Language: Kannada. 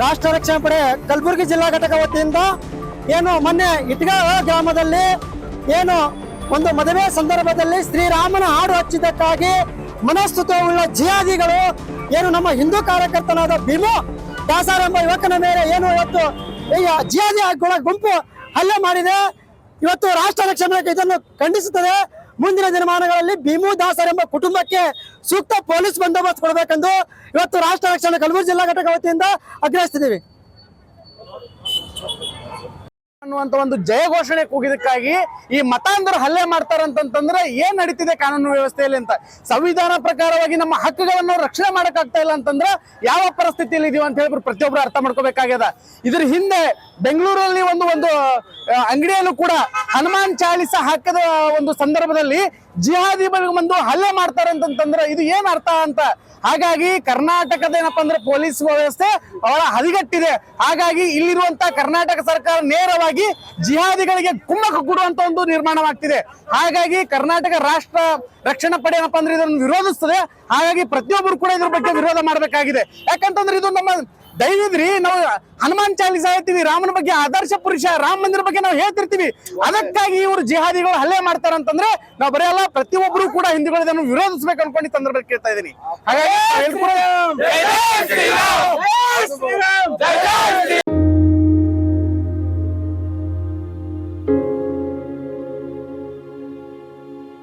ರಾಷ್ಟ್ರ ರಕ್ಷಣಾ ಪಡೆ ಕಲಬುರಗಿ ಜಿಲ್ಲಾ ಘಟಕ ವತಿಯಿಂದ ಏನು ಮೊನ್ನೆ ಇಟ್ಗಾಳ ಗ್ರಾಮದಲ್ಲಿ ಏನು ಒಂದು ಮದುವೆ ಸಂದರ್ಭದಲ್ಲಿ ಶ್ರೀರಾಮನ ಹಾಡು ಹಚ್ಚಿದ್ದಕ್ಕಾಗಿ ಮನಸ್ತುತ್ವವುಳ್ಳ ಜಿಯಾದಿಗಳು ಏನು ನಮ್ಮ ಹಿಂದೂ ಕಾರ್ಯಕರ್ತನಾದ ಭೀಮು ದಾಸಾರ್ ಎಂಬ ಯುವಕನ ಮೇಲೆ ಏನು ಇವತ್ತು ಈ ಗುಂಪು ಹಲ್ಲೆ ಮಾಡಿದೆ. ಇವತ್ತು ರಾಷ್ಟ್ರ ರಕ್ಷಣೆ ಇದನ್ನು ಖಂಡಿಸುತ್ತದೆ. ಮುಂದಿನ ದಿನಮಾನಗಳಲ್ಲಿ ಭೀಮು ದಾಸರ್ ಎಂಬ ಕುಟುಂಬಕ್ಕೆ ಸೂಕ್ತ ಪೊಲೀಸ್ ಬಂದೋಬಸ್ತ್ ಕೊಡಬೇಕೆಂದು ಇವತ್ತು ರಾಷ್ಟ್ರ ರಕ್ಷಣೆ ಕಲಬುರಗಿ ಜಿಲ್ಲಾ ಘಟಕ ವತಿಯಿಂದ ಆಗ್ರಹಿಸ್ತಿದ್ದೀವಿ. ಅನ್ನುವಂತ ಒಂದು ಜಯ ಘೋಷಣೆ ಕೂಗಿದಕ್ಕಾಗಿ ಈ ಮತಾಂಧರು ಹಲ್ಲೆ ಮಾಡ್ತಾರಂತಂದ್ರೆ ಏನ್ ನಡೀತಿದೆ ಕಾನೂನು ವ್ಯವಸ್ಥೆಯಲ್ಲಿ ಅಂತ? ಸಂವಿಧಾನ ಪ್ರಕಾರವಾಗಿ ನಮ್ಮ ಹಕ್ಕುಗಳನ್ನು ರಕ್ಷಣೆ ಮಾಡಕ್ಕಾಗ್ತಾ ಇಲ್ಲ ಅಂತಂದ್ರೆ ಯಾವ ಪರಿಸ್ಥಿತಿಯಲ್ಲಿ ಇದೀವಿ ಅಂತ ಹೇಳಿ ಪ್ರತಿಯೊಬ್ರು ಅರ್ಥ ಮಾಡ್ಕೋಬೇಕಾಗ್ಯದ. ಇದ್ರ ಹಿಂದೆ ಬೆಂಗಳೂರಲ್ಲಿ ಒಂದು ಒಂದು ಅಂಗಡಿಯಲ್ಲೂ ಕೂಡ ಹನುಮಾನ್ ಚಾಲಿಸ ಹಾಕದ ಒಂದು ಸಂದರ್ಭದಲ್ಲಿ ಜಿಹಾದಿ ಬಂದು ಹಲ್ಲೆ ಮಾಡ್ತಾರೆ ಅಂತಂತಂದ್ರೆ ಇದು ಏನ್ ಅರ್ಥ ಅಂತ? ಹಾಗಾಗಿ ಕರ್ನಾಟಕದ ಏನಪ್ಪಾ ಅಂದ್ರೆ ಪೊಲೀಸ್ ವ್ಯವಸ್ಥೆ ಬಹಳ ಹದಿಗಟ್ಟಿದೆ. ಹಾಗಾಗಿ ಇಲ್ಲಿರುವಂತ ಕರ್ನಾಟಕ ಸರ್ಕಾರ ನೇರವಾಗಿ ಜಿಹಾದಿಗಳಿಗೆ ಕುಮ್ಮಕ್ಕು ಕೊಡುವಂತ ಒಂದು ನಿರ್ಮಾಣವಾಗ್ತಿದೆ. ಹಾಗಾಗಿ ಕರ್ನಾಟಕ ರಾಷ್ಟ್ರ ರಕ್ಷಣಾ ಪಡೆ ಏನಪ್ಪಾ ಅಂದ್ರೆ ಇದನ್ನು ವಿರೋಧಿಸ್ತದೆ. ಹಾಗಾಗಿ ಪ್ರತಿಯೊಬ್ಬರು ಕೂಡ ಇದ್ರ ಬಗ್ಗೆ ವಿರೋಧ ಮಾಡಬೇಕಾಗಿದೆ. ಯಾಕಂತಂದ್ರೆ ಇದು ನಮ್ಮ ದೈವದ್ರಿ ನಾವು ಹನುಮಾನ್ ಚಾಲಿಸ ಹೇಳ್ತೀವಿ ರಾಮನ ಬಗ್ಗೆ ಆದರ್ಶ ಪುರುಷ ರಾಮ ಮಂದಿರ ಬಗ್ಗೆ ನಾವು ಹೇಳ್ತಿರ್ತೀವಿ. ಅದಕ್ಕಾಗಿ ಇವರು ಜಿಹಾದಿಗಳು ಹಲ್ಲೆ ಮಾಡ್ತಾರೆ ಅಂತಂದ್ರೆ ನಾವು ಬರೆಯಲ್ಲ ಪ್ರತಿಯೊಬ್ಬರು ಕೂಡ ಹಿಂದೂಗಳು ಇದನ್ನು ವಿರೋಧಿಸ್ಬೇಕು ಅನ್ಕೊಂಡು ಈ ಸಂದರ್ಭದಲ್ಲಿ ಕೇಳ್ತಾ ಇದೀನಿ ಹಾಗಾಗಿ